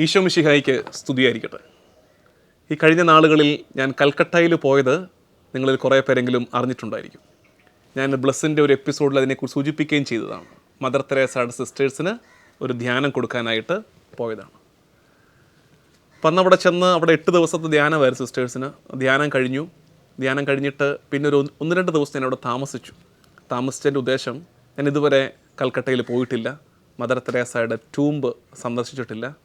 ഈശോ മിശിഹായിക്ക് സ്തുതിയായിരിക്കട്ടെ. ഈ കഴിഞ്ഞ നാളുകളിൽ ഞാൻ കൽക്കട്ടയിൽ പോയത് നിങ്ങളിൽ കുറേ പേരെങ്കിലും അറിഞ്ഞിട്ടുണ്ടായിരിക്കും. ഞാൻ ബ്ലസ്സിന്റെ ഒരു എപ്പിസോഡിൽ അതിനെക്കുറിച്ച് സൂചിപ്പിക്കുകയും ചെയ്തതാണ്. മദർ തെരേസയുടെ സിസ്റ്റേഴ്സിന് ഒരു ധ്യാനം കൊടുക്കാനായിട്ട് പോയതാണ്. അപ്പം അന്ന് അവിടെ ചെന്ന് അവിടെ എട്ട് ദിവസത്തെ ധ്യാനമായിരുന്നു സിസ്റ്റേഴ്സിന്. ധ്യാനം കഴിഞ്ഞു. ധ്യാനം കഴിഞ്ഞിട്ട് പിന്നെ ഒരു ഒന്ന് രണ്ട് ദിവസം ഞാൻ അവിടെ താമസിച്ചു. താമസിച്ചതിന്റെ ഉദ്ദേശം ഞാൻ ഇതുവരെ കൽക്കട്ടയിൽ പോയിട്ടില്ല. മദർ തെരേസയുടെ ടൂമ്പ് സന്ദർശിച്ചിട്ടില്ല.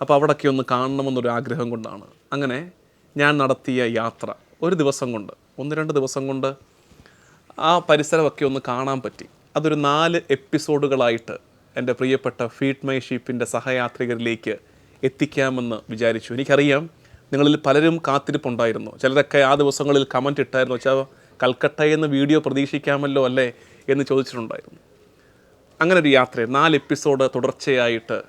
അപ്പോൾ അവിടെയൊക്കെ ഒന്ന് കാണണമെന്നൊരു ആഗ്രഹം കൊണ്ടാണ്. അങ്ങനെ ഞാൻ നടത്തിയ യാത്ര ഒരു ദിവസം കൊണ്ട് ഒന്ന് രണ്ട് ദിവസം കൊണ്ട് ആ പരിസരമൊക്കെ ഒന്ന് കാണാൻ പറ്റി. അതൊരു നാല് എപ്പിസോഡുകളായിട്ട് എന്റെ പ്രിയപ്പെട്ട ഫീഡ് മൈ ഷീപ്പിന്റെ സഹയാത്രികരിലേക്ക് എത്തിക്കാമെന്ന് വിചാരിച്ചു. എനിക്കറിയാം നിങ്ങളിൽ പലരും കാത്തിരിപ്പുണ്ടായിരുന്നു. ചിലരൊക്കെ ആ ദിവസങ്ങളിൽ കമന്റ് ഇട്ടായിരുന്നു. വെച്ചാൽ കൽക്കട്ടയിൽ നിന്ന് വീഡിയോ പ്രതീക്ഷിക്കാമല്ലോ അല്ലേ? എന്ന് ചോദിച്ചിട്ടുണ്ടായിരുന്നു. അങ്ങനെ ഒരു യാത്ര നാല് എപ്പിസോഡ് തുടർച്ചയായിട്ട്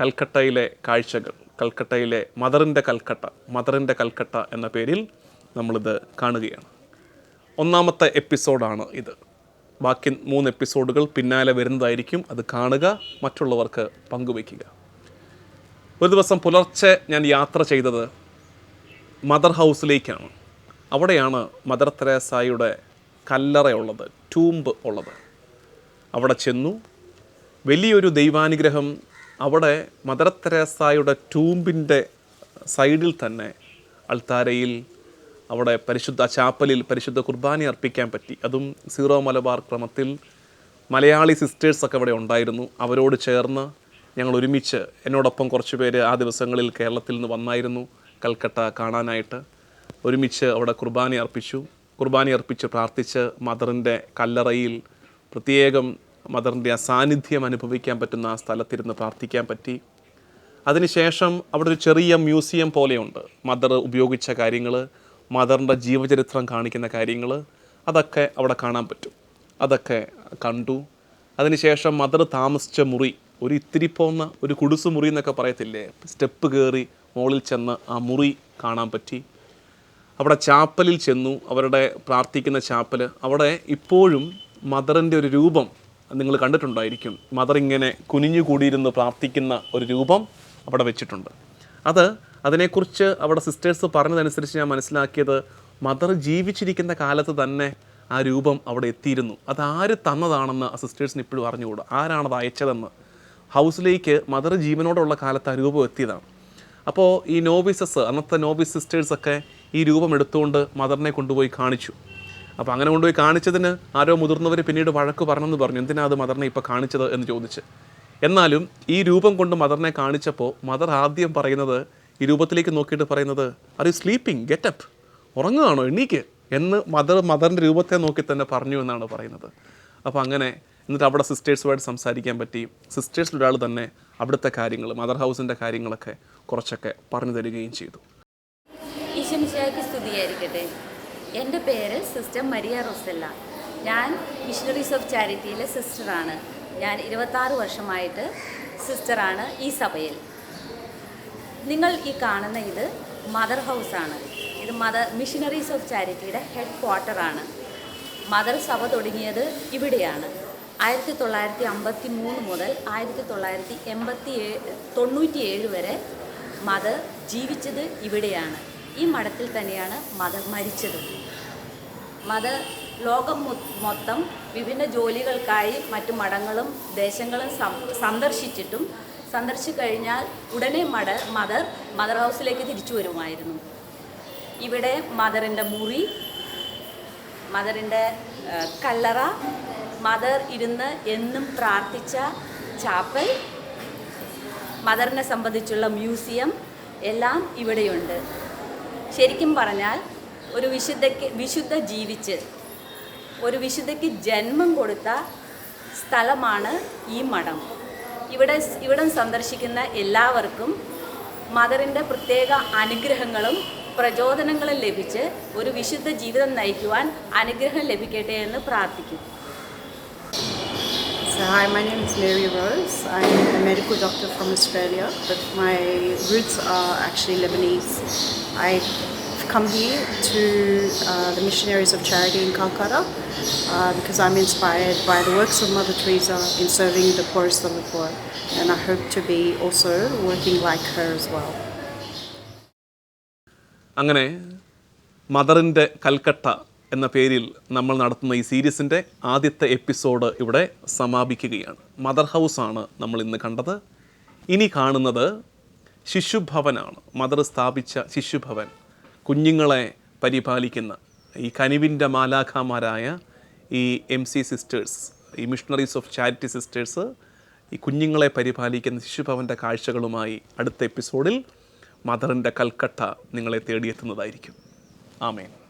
കൽക്കട്ടയിലെ കാഴ്ചകൾ കൽക്കട്ടയിലെ മദറിന്റെ കൽക്കട്ട മദറിന്റെ കൽക്കട്ട എന്ന പേരിൽ നമ്മളിത് കാണുകയാണ്. ഒന്നാമത്തെ എപ്പിസോഡാണ് ഇത്. ബാക്കി മൂന്ന് എപ്പിസോഡുകൾ പിന്നാലെ വരുന്നതായിരിക്കും. അത് കാണുക മറ്റുള്ളവർക്ക് പങ്കുവയ്ക്കുക. ഒരു ദിവസം പുലർച്ചെ ഞാൻ യാത്ര ചെയ്തത് മദർ ഹൗസിലേക്കാണ്. അവിടെയാണ് മദർ തെരേസായുടെ കല്ലറയുള്ളത് ടൂമ്പ് ഉള്ളത്. അവിടെ ചെന്നു. വലിയൊരു ദൈവാനുഗ്രഹം അവിടെ മദർ തെരേസായുടെ ടൂമ്പിന്റെ സൈഡിൽ തന്നെ അൾത്താരയിൽ അവിടെ പരിശുദ്ധ ചാപ്പലിൽ പരിശുദ്ധ കുർബാന അർപ്പിക്കാൻ പറ്റി. അതും സീറോ മലബാർ ക്രമത്തിൽ മലയാളി സിസ്റ്റേഴ്സൊക്കെ അവിടെ ഉണ്ടായിരുന്നു. അവരോട് ചേർന്ന് ഞങ്ങൾ ഒരുമിച്ച് എന്നോടൊപ്പം കുറച്ച് പേര് ആ ദിവസങ്ങളിൽ കേരളത്തിൽ നിന്ന് വന്നായിരുന്നു കൽക്കട്ട കാണാനായിട്ട്. ഒരുമിച്ച് അവിടെ കുർബാന അർപ്പിച്ചു. കുർബാന അർപ്പിച്ച് പ്രാർത്ഥിച്ച് മദറിന്റെ കല്ലറയിൽ പ്രത്യേകം മദറിന്റെ ആ സാന്നിധ്യം അനുഭവിക്കാൻ പറ്റുന്ന ആ സ്ഥലത്തിരുന്ന് പ്രാർത്ഥിക്കാൻ പറ്റി. അതിനുശേഷം അവിടെ ഒരു ചെറിയ മ്യൂസിയം പോലെയുണ്ട്. മദർ ഉപയോഗിച്ച കാര്യങ്ങൾ മദറിന്റെ ജീവചരിത്രം കാണിക്കുന്ന കാര്യങ്ങൾ അതൊക്കെ അവിടെ കാണാൻ പറ്റും. അതൊക്കെ കണ്ടു. അതിനുശേഷം മദർ താമസിച്ച മുറി ഒരു ഇത്തിരി പോന്ന ഒരു കുടുസു മുറി എന്നൊക്കെ പറയത്തില്ലേ? സ്റ്റെപ്പ് കയറി മുകളിൽ ചെന്ന് ആ മുറി കാണാൻ പറ്റി. അവിടെ ചാപ്പലിൽ ചെന്നു. അവരുടെ പ്രാർത്ഥിക്കുന്ന ചാപ്പൽ അവിടെ ഇപ്പോഴും മദറിന്റെ ഒരു രൂപം നിങ്ങൾ കണ്ടിട്ടുണ്ടായിരിക്കും. മദർ ഇങ്ങനെ കുനിഞ്ഞു കൂടിയിരുന്ന് പ്രാർത്ഥിക്കുന്ന ഒരു രൂപം അവിടെ വെച്ചിട്ടുണ്ട്. അത് അതിനെക്കുറിച്ച് അവിടെ സിസ്റ്റേഴ്സ് പറഞ്ഞതനുസരിച്ച് ഞാൻ മനസ്സിലാക്കിയത് മദർ ജീവിച്ചിരിക്കുന്ന കാലത്ത് തന്നെ ആ രൂപം അവിടെ എത്തിയിരുന്നു. അത് ആര് തന്നതാണെന്ന് ആ സിസ്റ്റേഴ്സിന് ഇപ്പോഴും അറിഞ്ഞുകൂടാ. ആരാണത് അയച്ചതെന്ന്. ഹൗസിലേക്ക് മദർ ജീവനോടുള്ള കാലത്ത് ആ രൂപം എത്തിയതാണ്. അപ്പോൾ ഈ നോവിസസ് അന്നത്തെ നോവിസ് സിസ്റ്റേഴ്സൊക്കെ ഈ രൂപം എടുത്തുകൊണ്ട് മദറിനെ കൊണ്ടുപോയി കാണിച്ചു. അപ്പോൾ അങ്ങനെ കൊണ്ടുപോയി കാണിച്ചതിന് ആരോ മുതിർന്നവർ പിന്നീട് വഴക്ക് പറഞ്ഞെന്ന് പറഞ്ഞു. എന്തിനാ അത് മദറിനെ ഇപ്പോൾ കാണിച്ചത് എന്ന് ചോദിച്ച്. എന്നാലും ഈ രൂപം കൊണ്ട് മദറിനെ കാണിച്ചപ്പോൾ മദർ ആദ്യം പറയുന്നത് ഈ രൂപത്തിലേക്ക് നോക്കിയിട്ട് പറയുന്നത് are you sleeping get up ഉറങ്ങുകയാണോ? എണീക്ക്. എന്ന് മദർ മദറിന്റെ രൂപത്തെ നോക്കി തന്നെ പറഞ്ഞു എന്നാണ് പറയുന്നത്. അപ്പോൾ അങ്ങനെ എന്നിട്ട് അവിടെ സിസ്റ്റേഴ്സുമായിട്ട് സംസാരിക്കാൻ പറ്റി. സിസ്റ്റേഴ്സിൽ ഒരാൾ തന്നെ അവിടുത്തെ കാര്യങ്ങൾ മദർ ഹൗസിന്റെ കാര്യങ്ങളൊക്കെ കുറച്ചൊക്കെ പറഞ്ഞു തരികയും ചെയ്തു. സ്തുതിയായിരിക്കട്ടെ. എന്റെ പേര് സിസ്റ്റർ മരിയ റൊസെല്ല. ഞാൻ മിഷണറീസ് ഓഫ് ചാരിറ്റിയിലെ സിസ്റ്ററാണ് ഞാൻ ഇരുപത്താറ് വർഷമായിട്ട് സിസ്റ്ററാണ് ഈ സഭയിൽ. നിങ്ങൾ ഈ കാണുന്ന ഇത് മദർ ഹൗസാണ് ഇത് മദർ മിഷണറീസ് ഓഫ് ചാരിറ്റിയുടെ ഹെഡ് ക്വാർട്ടറാണ് മദർ സഭ തുടങ്ങിയത് ഇവിടെയാണ്. ആയിരത്തി തൊള്ളായിരത്തി അമ്പത്തി മൂന്ന് മുതൽ ആയിരത്തി തൊള്ളായിരത്തി എൺപത്തി ഏഴ് തൊണ്ണൂറ്റിയേഴ് വരെ മദർ ജീവിച്ചത് ഇവിടെയാണ്. ഈ മഠത്തിൽ തന്നെയാണ് മത മരിച്ചത്. മത ലോകം മൊത്തം വിഭിന്ന ജോലികൾക്കായി മറ്റു മഠങ്ങളും ദേശങ്ങളും സന്ദർശിച്ചിട്ടും സന്ദർശിച്ചു കഴിഞ്ഞാൽ ഉടനെ മട മദർ മദർ ഹൗസിലേക്ക് തിരിച്ചു വരുമായിരുന്നു. ഇവിടെ മദറിന്റെ മുറി മദറിന്റെ കല്ലറ മദർ ഇരുന്ന് എന്നും പ്രാർത്ഥിച്ച ചാപ്പൽ മദറിനെ സംബന്ധിച്ചുള്ള മ്യൂസിയം എല്ലാം ഇവിടെയുണ്ട്. ശരിക്കും പറഞ്ഞാൽ ഒരു വിശുദ്ധയ്ക്ക് വിശുദ്ധ ജീവിച്ച് ഒരു വിശുദ്ധയ്ക്ക് ജന്മം കൊടുത്ത സ്ഥലമാണ് ഈ മഠം. ഇവിടെ ഇവിടം സന്ദർശിക്കുന്ന എല്ലാവർക്കും മദറിന്റെ പ്രത്യേക അനുഗ്രഹങ്ങളും പ്രചോദനങ്ങളും ലഭിച്ച് ഒരു വിശുദ്ധ ജീവിതം നയിക്കുവാൻ അനുഗ്രഹം ലഭിക്കട്ടെ എന്ന് പ്രാർത്ഥിക്കും hi, my name is Mary Rose. I'm a medical doctor from Australia, but my roots are actually Lebanese. I've come here to uh, the Missionaries of Charity in Calcutta uh, because I'm inspired by the works of Mother Teresa in serving the poorest of the poor. And I hope to be also working like her as well. അങ്ങനെ മദറിൻ്റെ കൽക്കട്ട എന്ന പേരിൽ നമ്മൾ നടത്തുന്ന ഈ സീരീസിന്റെ ആദ്യത്തെ episode ഇവിടെ സമാപിക്കുകയാണ്. Mother house ആണ് നമ്മൾ ഇന്ന് കണ്ടത്. ഇനി കാണുന്നത് ശിശുഭവനാണ്. മദർ സ്ഥാപിച്ച ശിശുഭവൻ കുഞ്ഞുങ്ങളെ പരിപാലിക്കുന്ന ഈ കനിവിന്റെ മാലാഖമാരായ ഈ എം സി സിസ്റ്റേഴ്സ് ഈ മിഷണറീസ് ഓഫ് ചാരിറ്റി സിസ്റ്റേഴ്സ് ഈ കുഞ്ഞുങ്ങളെ പരിപാലിക്കുന്ന ശിശുഭവന്റെ കാഴ്ചകളുമായി അടുത്ത എപ്പിസോഡിൽ മദറിന്റെ കൽക്കട്ട നിങ്ങളെ തേടിയെത്തുന്നതായിരിക്കും. ആമേൻ.